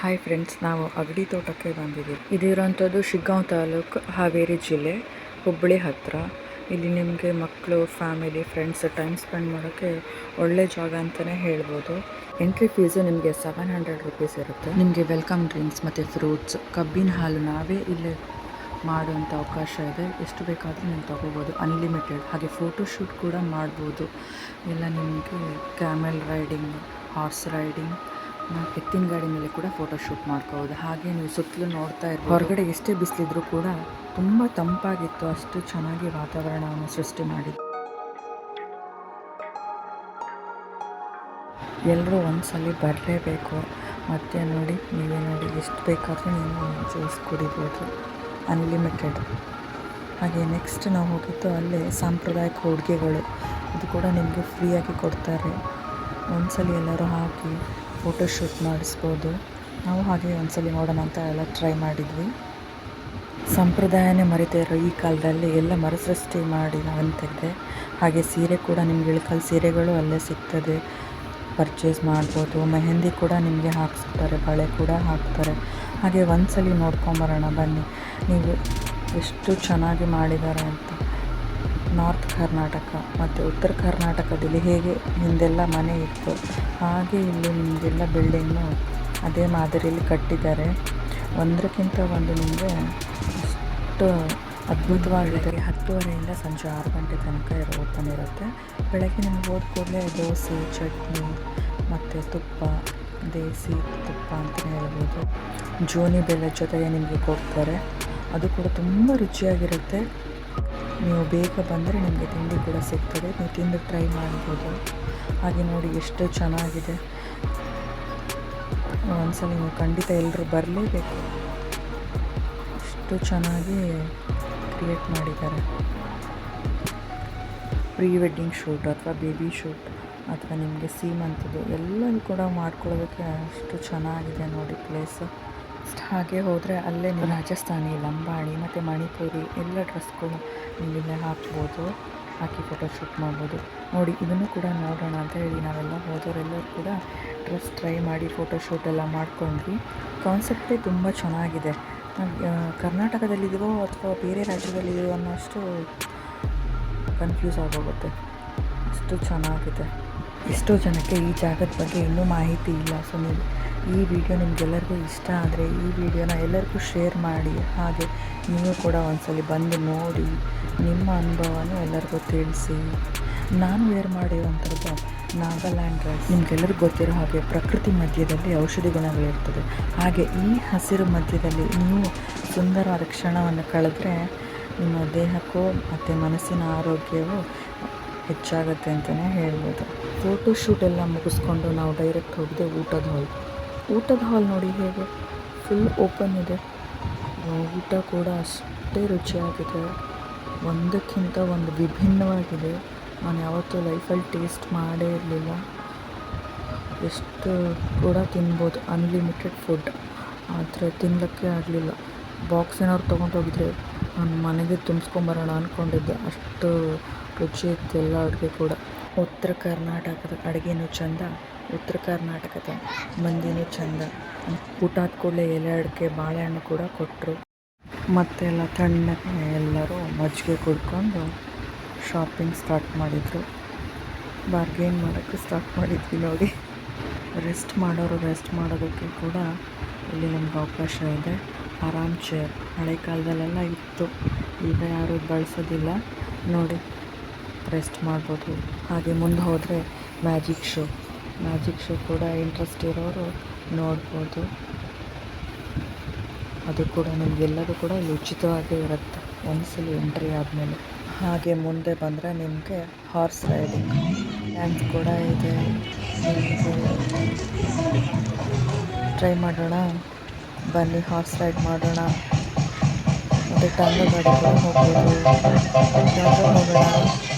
Hi friends ನಾವು ಅಗಡಿ ತೋಟಕ್ಕೆ ಬಂದಿದ್ದೀವಿ. ಇದಿರೋಂಥದ್ದು ಶಿಗ್ಗಾಂವ್ ತಾಲೂಕು ಹಾವೇರಿ ಜಿಲ್ಲೆ, ಹುಬ್ಬಳ್ಳಿ ಹತ್ತಿರ ಇಲ್ಲಿ ನಿಮಗೆ ಮಕ್ಕಳು ಫ್ಯಾಮಿಲಿ ಫ್ರೆಂಡ್ಸ್ ಟೈಮ್ ಸ್ಪೆಂಡ್ ಮಾಡೋಕ್ಕೆ ಒಳ್ಳೆ ಜಾಗ ಅಂತಲೇ ಹೇಳ್ಬೋದು. ಎಂಟ್ರಿ ಫೀಸು ನಿಮಗೆ ಸೆವೆನ್ ಹಂಡ್ರೆಡ್ ರುಪೀಸ್ ಇರುತ್ತೆ. ನಿಮಗೆ ವೆಲ್ಕಮ್ ಡ್ರಿಂಕ್ಸ್ ಮತ್ತು ಫ್ರೂಟ್ಸ್ ಕಬ್ಬಿನ ಹಾಲು ನಾವೇ ಇಲ್ಲೇ ಮಾಡುವಂಥ ಅವಕಾಶ ಇದೆ. ಎಷ್ಟು ಬೇಕಾದರೂ ನೀವು ತೊಗೋಬೋದು. ಅನ್ಲಿಮಿಟೆಡ್ ಹಾಗೆ ಫೋಟೋಶೂಟ್ ಕೂಡ ಮಾಡ್ಬೋದು. ಎಲ್ಲ ನಿಮಗೆ ಕ್ಯಾಮೆಲ್ ರೈಡಿಂಗ್ ಹಾರ್ಸ್ ರೈಡಿಂಗ್ ಎತ್ತಿನ ಗಾಡಿ ಮೇಲೆ ಕೂಡ ಫೋಟೋಶೂಟ್ ಮಾಡ್ಕೋಬೋದು. ಹಾಗೆ ನೀವು ಸುತ್ತಲೂ ನೋಡ್ತಾ ಇರ್ಬೋದು. ಹೊರಗಡೆ ಎಷ್ಟೇ ಬಿಸಿಲಿದ್ರು ಕೂಡ ತುಂಬ ತಂಪಾಗಿತ್ತು. ಅಷ್ಟು ಚೆನ್ನಾಗಿ ವಾತಾವರಣವನ್ನು ಸೃಷ್ಟಿ ಮಾಡಿದ್ದು. ಎಲ್ಲರೂ ಒಂದ್ಸಲ ಬರಲೇಬೇಕು. ಮತ್ತು ನೋಡಿ, ನೀವೇ ನೋಡಿ ಎಷ್ಟು ಬೇಕಾದರೂ ನೀವು ಜ್ಯೂಸ್ ಕುಡಿಬೋದು. ಅನ್ಲಿಮಿಟೆಡ್ ಹಾಗೆ ನೆಕ್ಸ್ಟ್ ನಾವು ಹೋಗಿದ್ದು ಅಲ್ಲೇ ಸಾಂಪ್ರದಾಯಿಕ ಉಡುಗೆಗಳು ಇದು ಕೂಡ ನಿಮಗೆ ಫ್ರೀಯಾಗಿ ಕೊಡ್ತಾರೆ. ಒಂದ್ಸಲಿ ಎಲ್ಲರೂ ಹಾಕಿ. ಫೋಟೋಶೂಟ್ ಮಾಡಿಸ್ಬೋದು. ನಾವು ಹಾಗೆ ಒಂದ್ಸಲ ನೋಡೋಣ ಅಂತ ಎಲ್ಲ ಟ್ರೈ ಮಾಡಿದ್ವಿ. ಸಂಪ್ರದಾಯನೇ ಮರಿತಾ ಇರೋ ಈ ಕಾಲದಲ್ಲಿ ಎಲ್ಲ ಮರುಸೃಷ್ಟಿ ಮಾಡಿ ನಾವಂತಿದ್ದೆ ಹಾಗೆ ಸೀರೆ ಕೂಡ ನಿಮ್ಗೆ ಇಳ್ಕಲ್ ಸೀರೆಗಳು ಅಲ್ಲೇ ಸಿಗ್ತದೆ. ಪರ್ಚೇಸ್ ಮಾಡ್ಬೋದು, ಮೆಹಂದಿ ಕೂಡ ನಿಮಗೆ ಹಾಕ್ಸ್ತಾರೆ, ಬಳೆ ಕೂಡ ಹಾಕ್ತಾರೆ. ಹಾಗೆ ಒಂದ್ಸಲ ನೋಡ್ಕೊಂಬರೋಣ ಬನ್ನಿ. ನೀವು ಎಷ್ಟು ಚೆನ್ನಾಗಿ ಮಾಡಿದ್ದಾರೆ ಅಂತ. ನಾರ್ತ್ ಕರ್ನಾಟಕ ಮತ್ತು ಉತ್ತರ ಕರ್ನಾಟಕದಲ್ಲಿ ಹೇಗೆ ಹಿಂದೆಲ್ಲ ಮನೆ ಇತ್ತು, ಹಾಗೆ ಇಲ್ಲಿ ನಿಮಗೆಲ್ಲ ಬಿಲ್ಡಿಂಗು ಅದೇ ಮಾದರಿಯಲ್ಲಿ ಕಟ್ಟಿದ್ದಾರೆ. ಒಂದಕ್ಕಿಂತ ಒಂದು ನಿಮಗೆ ಅಷ್ಟು ಅದ್ಭುತವಾಗಿದೆ. ಹತ್ತುವರೆಯಿಂದ ಸಂಜೆ ಆರು ಗಂಟೆ ತನಕ ಇರೋ ಓಪನ್ ಇರುತ್ತೆ. ಬೆಳಗ್ಗೆ ನಿಮ್ಗೆ ಹೋದ ಕೂಡಲೇ ದೋಸೆ, ಚಟ್ನಿ ಮತ್ತು ತುಪ್ಪ, ದೇಸಿ ತುಪ್ಪ ಅಂತಲೇ ಹೇಳ್ಬೋದು. ಜೋನಿ ಬೆಲ್ಲದ ಜೊತೆಗೆ ನಿಮಗೆ ಕೊಡ್ತಾರೆ. ಅದು ಕೂಡ ತುಂಬ ರುಚಿಯಾಗಿರುತ್ತೆ. ನೀವು ಬೇಗ ಬಂದರೆ ನಿಮಗೆ ತಿಂಡಿ ಕೂಡ ಸಿಗ್ತದೆ. ನೀವು ತಿಂದು ಟ್ರೈ ಮಾಡ್ಬೋದು. ಹಾಗೆ ನೋಡಿ ಎಷ್ಟು ಚೆನ್ನಾಗಿದೆ. ಒಂದ್ಸಲ ನೀವು ಖಂಡಿತ ಎಲ್ಲರೂ ಬರಲೇಬೇಕು. ಎಷ್ಟು ಚೆನ್ನಾಗಿ ಕ್ರಿಯೇಟ್ ಮಾಡಿದ್ದಾರೆ. ಪ್ರೀ ವೆಡ್ಡಿಂಗ್ ಶೂಟ್ ಅಥವಾ ಬೇಬಿ ಶೂಟ್ ಅಥವಾ ನಿಮಗೆ ಸೀಮಂತದ್ದು ಎಲ್ಲವೂ ಕೂಡ ಮಾಡ್ಕೊಳ್ಳೋದಕ್ಕೆ ಅಷ್ಟು ಚೆನ್ನಾಗಿದೆ ನೋಡಿ ಪ್ಲೇಸು. ಹಾಗೆ ಹೋದರೆ ಅಲ್ಲೇ ರಾಜಸ್ಥಾನಿ, ಲಂಬಾಣಿ ಮತ್ತು ಮಣಿಪುರಿ ಎಲ್ಲ ಡ್ರೆಸ್ಗಳು ನೀವಿಲ್ಲೇ ಹಾಕ್ಬೋದು. ಹಾಕಿ ಫೋಟೋಶೂಟ್ ಮಾಡ್ಬೋದು. ನೋಡಿ, ಇದನ್ನು ಕೂಡ ನೋಡೋಣ ಅಂತ ಹೇಳಿ ನಾವೆಲ್ಲ ಹೋದವರೆಲ್ಲರೂ ಕೂಡ ಡ್ರೆಸ್ ಟ್ರೈ ಮಾಡಿ ಫೋಟೋಶೂಟ್ ಎಲ್ಲ ಮಾಡ್ಕೊಂಡ್ವಿ. ಕಾನ್ಸೆಪ್ಟೇ ತುಂಬ ಚೆನ್ನಾಗಿದೆ. ಕರ್ನಾಟಕದಲ್ಲಿದೆಯೋ ಅಥವಾ ಬೇರೆ ರಾಜ್ಯದಲ್ಲಿದೆಯೋ ಅನ್ನೋಷ್ಟು ಕನ್ಫ್ಯೂಸ್ ಆಗೋಗುತ್ತೆ. ಅಷ್ಟು ಚೆನ್ನಾಗಿದೆ. ಎಷ್ಟೋ ಜನಕ್ಕೆ ಈ ಜಾಗದ ಬಗ್ಗೆ ಇನ್ನೂ ಮಾಹಿತಿ ಇಲ್ಲ ಸೊ ನೀವು ಈ ವಿಡಿಯೋ ನಿಮಗೆಲ್ಲರಿಗೂ ಇಷ್ಟ ಆದರೆ ಈ ವಿಡಿಯೋನ ಎಲ್ಲರಿಗೂ ಶೇರ್ ಮಾಡಿ. ಹಾಗೆ ನೀವು ಕೂಡ ಒಂದ್ಸಲಿ ಬಂದು ನೋಡಿ ನಿಮ್ಮ ಅನುಭವನೂ ಎಲ್ಲರಿಗೂ ತಿಳಿಸಿ. ನಾನು ವೇರ್ ಮಾಡಿರುವಂಥದ್ದು ನಾಗಾಲ್ಯಾಂಡ್ ರೈಸ್. ನಿಮಗೆಲ್ಲರಿಗೂ ಗೊತ್ತಿರೋ ಹಾಗೆ ಪ್ರಕೃತಿ ಮಧ್ಯದಲ್ಲಿ ಔಷಧಿ ಗುಣಗಳಿರ್ತದೆ ಹಾಗೆ ಈ ಹಸಿರು ಮಧ್ಯದಲ್ಲಿ ನೀವು ಸುಂದರವಾದ ಕ್ಷಣವನ್ನು ಕಳೆದ್ರೆ ನಿಮ್ಮ ದೇಹಕ್ಕೂ ಮತ್ತು ಮನಸ್ಸಿನ ಆರೋಗ್ಯವು ಹೆಚ್ಚಾಗುತ್ತೆ ಅಂತಲೇ ಹೇಳ್ಬೋದು. ಫೋಟೋಶೂಟ್ ಎಲ್ಲ ಮುಗಿಸ್ಕೊಂಡು ನಾವು ಡೈರೆಕ್ಟ್ ಹೋಗಿದೆ ಊಟದ ಹಾಲ್ ಊಟದ ಹಾಲ್ ನೋಡಿ ಹೇಗೆ? ಫುಲ್ ಓಪನ್ ಇದೆ. ಊಟ ಕೂಡ ಅಷ್ಟೇ ರುಚಿಯಾಗಿದೆ. ಒಂದಕ್ಕಿಂತ ಒಂದು ವಿಭಿನ್ನವಾಗಿದೆ. ನಾನು ಯಾವತ್ತೂ ಲೈಫಲ್ಲಿ ಟೇಸ್ಟ್ ಮಾಡೇ ಇರಲಿಲ್ಲ. ಎಷ್ಟು ಕೂಡ ತಿನ್ಬೋದು. ಅನ್ಲಿಮಿಟೆಡ್ ಫುಡ್ ಆದರೆ ತಿನ್ನಲಿಕ್ಕೆ ಆಗಲಿಲ್ಲ. ಬಾಕ್ಸ್ ಏನಾದ್ರು ತೊಗೊಂಡೋಗಿದ್ರೆ ನಾನು ಮನೆಗೆ ತುಂಬಿಸ್ಕೊಂಬರೋಣ ಅಂದ್ಕೊಂಡಿದ್ದೆ ಅಷ್ಟು ಇತ್ತು ಎಲ್ಲ ಅಡುಗೆ ಕೂಡ. ಉತ್ತರ ಕರ್ನಾಟಕದ ಅಡುಗೆನೂ ಚಂದ, ಉತ್ತರ ಕರ್ನಾಟಕದ ಮಂದಿನೂ ಚಂದ. ಊಟ ಆದ ಕೂಡಲೇ ಎಲೆ ಅಡಿಕೆ, ಬಾಳೆಹಣ್ಣು ಕೂಡ ಕೊಟ್ಟರು ಮತ್ತೆಲ್ಲ ತಣ್ಣಗೆ ಎಲ್ಲರೂ ಮಜ್ಜಿಗೆ ಕುಡ್ಕೊಂಡು ಶಾಪಿಂಗ್ ಸ್ಟಾರ್ಟ್ ಮಾಡಿದರು. ಬಾರ್ಗೇನ್ ಮಾಡೋಕ್ಕೆ ಸ್ಟಾರ್ಟ್ ಮಾಡಿದ್ವಿ ನೋಡಿ. ರೆಸ್ಟ್ ಮಾಡೋರು ರೆಸ್ಟ್ ಮಾಡೋದಕ್ಕೆ ಕೂಡ ಇಲ್ಲಿ ನಮ್ಗೆ ಅವಕಾಶ ಇದೆ. ಆರಾಮ್ ಚೇರ್ ಹಳೆ ಕಾಲದಲ್ಲೆಲ್ಲ ಇತ್ತು. ಈಗ ಯಾರೂ ಬಳಸೋದಿಲ್ಲ. ನೋಡಿ. ರೆಸ್ಟ್ ಮಾಡ್ಬೋದು. ಹಾಗೆ ಮುಂದೆ ಹೋದರೆ ಮ್ಯಾಜಿಕ್ ಶೋ ಮ್ಯಾಜಿಕ್ ಶೋ ಕೂಡ ಇಂಟ್ರೆಸ್ಟ್ ಇರೋರು ನೋಡ್ಬೋದು. ಅದು ಕೂಡ ನಿಮಗೆಲ್ಲದೂ ಕೂಡ ಇಲ್ಲಿ ಉಚಿತವಾಗೇ ಇರುತ್ತೆ. ಒಂದ್ಸಲ ಎಂಟ್ರಿ ಆದಮೇಲೆ. ಹಾಗೆ ಮುಂದೆ ಬಂದರೆ ನಿಮಗೆ ಹಾರ್ಸ್ ರೈಡಿಂಗ್ ಡ್ಯಾನ್ಸ್ ಕೂಡ ಇದೆ. ಟ್ರೈ ಮಾಡೋಣ. ಬನ್ನಿ ಹಾರ್ಸ್ ರೈಡ್ ಮಾಡೋಣ. ಮತ್ತು ಟಂಗ ಗಾಡಿ ಕೂಡ ಹೋಗ್ಬೋದು ಹೋಗೋಣ.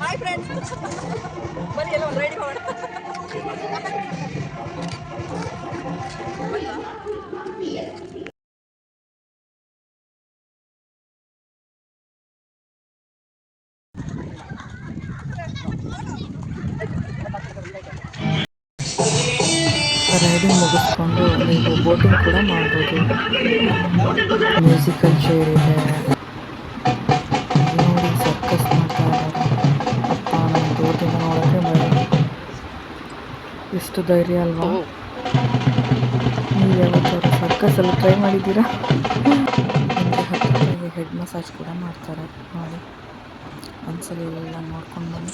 ಹಾಯ್ ಫ್ರೆಂಡ್ಸ್ ಬನ್ನಿ ಎಲ್ಲ ಒಂದು ರೈಡಿಗೆ ಹೋಗೋಣ ರೈಡಿಂಗ್ ಮುಗಿಸ್ಕೊಂಡು ನೀವು ಬೋಟಿಂಗ್ ಕೂಡ ಮಾಡ್ಬೋದು. ಮ್ಯೂಸಿಕಲ್ ಚೇರ್ ಇದೆ. ಎಷ್ಟು ಧೈರ್ಯ ಅಲ್ವಾ? ನೀವು ಸರ್ಕಸ್ ಸರ್ಕಸಲ್ಲಿ ಟ್ರೈ ಮಾಡಿದ್ದೀರಾ? ಹೆಡ್ ಮಸಾಜ್ ಕೂಡ ಮಾಡ್ತಾರೆ. ನೋಡಿ. ಒಂದ್ಸಲ ಎಲ್ಲ ನೋಡ್ಕೊಂಡು ಬನ್ನಿ.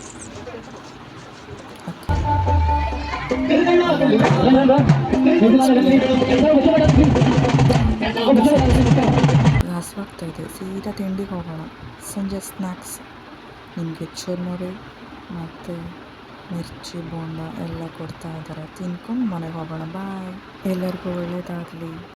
ಹಸುವಾಗ್ತಾ ಇದೆ. ಸೀದಾ ತಿಂಡಿಗೆ ಹೋಗೋಣ. ಸಂಜೆ ಸ್ನ್ಯಾಕ್ಸ್ ನಿಮಗೆ ಚುರ್ಮುರಿ ಮತ್ತು ಮಿರ್ಚಿ ಬೋಂಡ ಎಲ್ಲ ಕೊಡ್ತಾ ಇದ್ದಾರೆ. ತಿನ್ಕೊಂಡು ಮನೆಗೆ ಹೋಗೋಣ. ಬಾಯ್ ಎಲ್ಲರಿಗೂ ಒಳ್ಳೆಯದಾಗಲಿ